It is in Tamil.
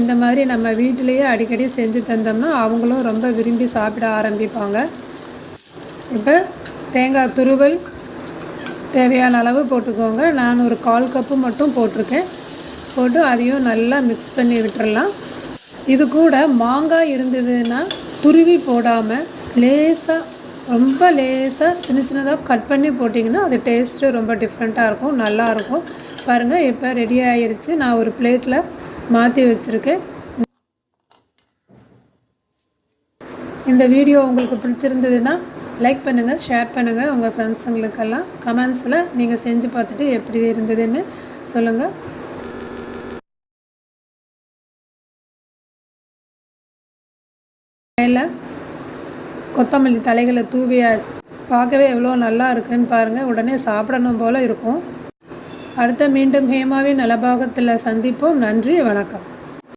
இந்த மாதிரி நம்ம வீட்டிலையே அடிக்கடி செஞ்சு தந்தோம்னா அவங்களும் ரொம்ப விரும்பி சாப்பிட ஆரம்பிப்பாங்க. இப்போ தேங்காய் துருவல் தேவையான அளவு போட்டுக்கோங்க. நான் ஒரு கால் கப்பு மட்டும் போட்டிருக்கேன். போட்டு அதையும் நல்லா மிக்ஸ் பண்ணி விட்டுறலாம். இது கூட மாங்காய் இருந்ததுன்னா துருவி போடாமல் லேசாக ரொம்ப லேசாக சின்ன சின்னதாக கட் பண்ணி போட்டிங்கன்னா அது டேஸ்ட்டு ரொம்ப டிஃப்ரெண்ட்டாக இருக்கும் நல்லாயிருக்கும் பாருங்கள் இப்போ ரெடி ஆயிடுச்சு நான் ஒரு பிளேட்டில் மாற்றி வச்சுருக்கேன். இந்த வீடியோ உங்களுக்கு பிடிச்சிருந்ததுன்னா லைக் பண்ணுங்கள் ஷேர் பண்ணுங்கள் உங்கள் ஃப்ரெண்ட்ஸுங்களுக்கெல்லாம் கமெண்ட்ஸில் நீங்கள் செஞ்சு பார்த்துட்டு எப்படி இருந்ததுன்னு சொல்லுங்கள் மேலே கொத்தமல்லி தலைகளை தூவியா பார்க்கவே எவ்வளோ நல்லா இருக்குன்னு பாருங்கள் உடனே சாப்பிடணும் போல் இருக்கும். அடுத்த மீண்டும் ஹேமாவின் நலபாகத்தில் சந்திப்போம். நன்றி வணக்கம்.